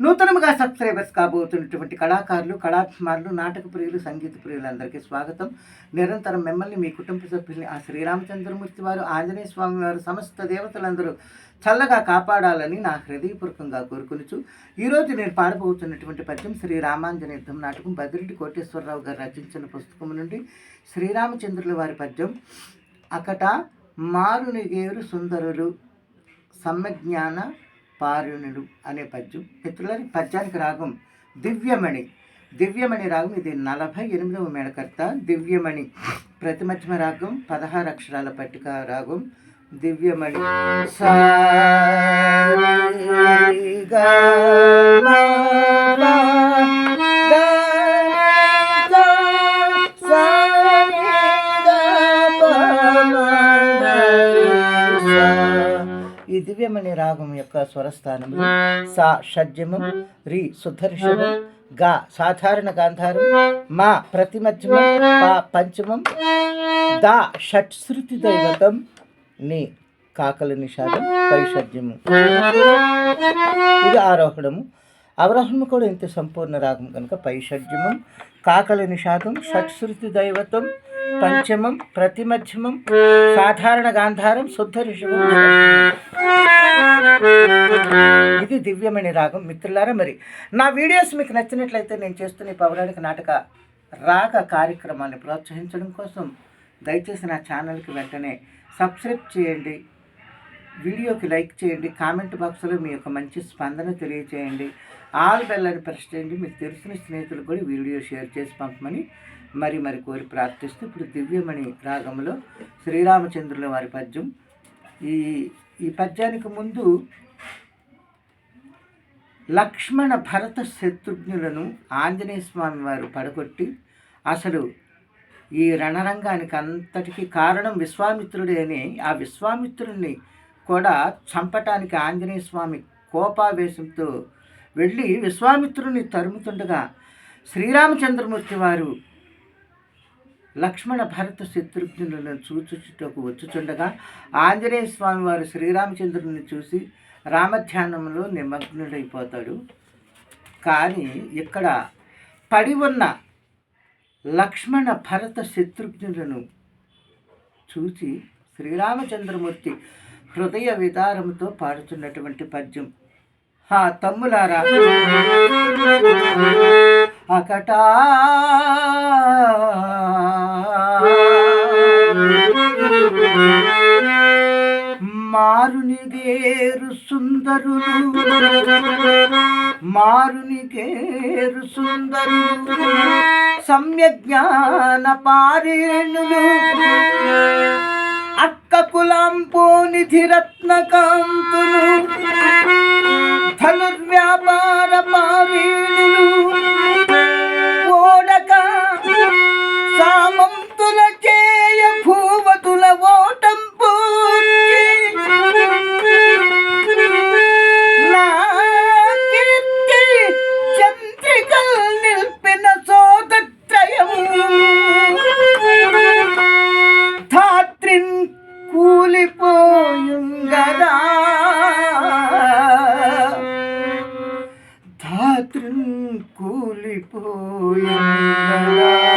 నూతనముగా subscribers కాబోతున్నటువంటి కళాకారులు కళాభిమానులు నాటక ప్రియులు సంగీత ప్రియులందరికీ స్వాగతం. నిరంతరం మిమ్మల్ని మీ కుటుంబ సభ్యుల్ని ఆ శ్రీరామచంద్రమూర్తి వారు ఆంజనేయ స్వామి వారు సమస్త దేవతలందరూ చల్లగా కాపాడాలని నా హృదయపూర్వకంగా కోరుకునుచు. ఈరోజు నేను పాడబోతున్నటువంటి పద్యం శ్రీ రామాంజన యుద్ధం నాటకం బదిరెడ్డి కోటేశ్వరరావు గారు రచించిన పుస్తకం నుండి శ్రీరామచంద్రుల వారి పద్యం అకట మారునిగేరు సుందరులు సమ్మజ్ఞాన పారుణుడు అనే పద్యం మిత్రులని పద్యానికి రాగం దివ్యమణి. దివ్యమణి రాగం ఇది నలభై ఎనిమిదవ మేడకర్త దివ్యమణి ప్రతిమధ్యమ రాగం పదహారు అక్షరాల పట్టిక రాగం. దివ్యమణి సా యొక్క స్వరస్థానములు. సా షడ్జమం రి శుద్ధర్షభం గా సాధారణ గాంధారం మా ప్రతిమధ్యమం పా పంచమం దా షట్శృతి దైవతం ని కాకల నిషాదం పైషడ్యము ఇది ఆరోహణము. అవరోహణము కూడా ఇంత సంపూర్ణ రాగం కనుక పైషడ్యమం కాకల నిషాదం షట్శృతి దైవతం పంచమం ప్రతిమధ్యమం సాధారణ గాంధారం శుద్ధ ఋషభం. ఇది దివ్యమణి రాగం. మిత్రులారా మరి నా వీడియోస్ మీకు నచ్చినట్లయితే నేను చేస్తున్న పౌరాణిక నాటక రాగ కార్యక్రమాన్ని ప్రోత్సహించడం కోసం దయచేసి నా ఛానల్కి వెంటనే సబ్స్క్రైబ్ చేయండి. వీడియోకి లైక్ చేయండి. కామెంట్ బాక్స్లో మీ యొక్క మంచి స్పందన తెలియచేయండి. ఆల్ బెల్లని ప్రెస్ చేయండి. మీకు తెలిసిన స్నేహితులకు కూడా వీడియో షేర్ చేసి పంపమని మరి మరి కోరి ప్రార్థిస్తూ ఇప్పుడు దివ్యమణి రాగంలో శ్రీరామచంద్రుల వారి పద్యం. ఈ ఈ పద్యానికి ముందు లక్ష్మణ భరత శత్రుఘ్నులను ఆంజనేయ స్వామి వారు పడగొట్టి అసలు ఈ రణరంగానికి అంతటికి కారణం విశ్వామిత్రుడే అని ఆ విశ్వామిత్రుడిని కూడా చంపటానికి ఆంజనేయ స్వామి కోపావేశంతో వెళ్ళి విశ్వామిత్రుని తరుముతుండగా శ్రీరామచంద్రమూర్తి వారు లక్ష్మణ భరత శత్రుఘ్నులను చూచుచుటకు వచ్చుచుండగా ఆంజనేయ స్వామి వారు శ్రీరామచంద్రుని చూసి రామధ్యానంలో నిమగ్నుడైపోతాడు. కానీ ఇక్కడ పడి ఉన్న లక్ష్మణ భరత శత్రుఘ్నులను చూసి శ్రీరామచంద్రమూర్తి హృదయ విదారంతో పాడుతున్నటువంటి పద్యం. ఆ తమ్ములారా అకటా మారునిగేరు సుందరులు మారునిగేరు సుందరులు సమ్యజ్ఞాన పారేణులు. అక్క కులాంపో నిధి రత్నకాంతులు ధనుర్వ్యాపార పారేణులు. కూలిపోయుంగదా ఆ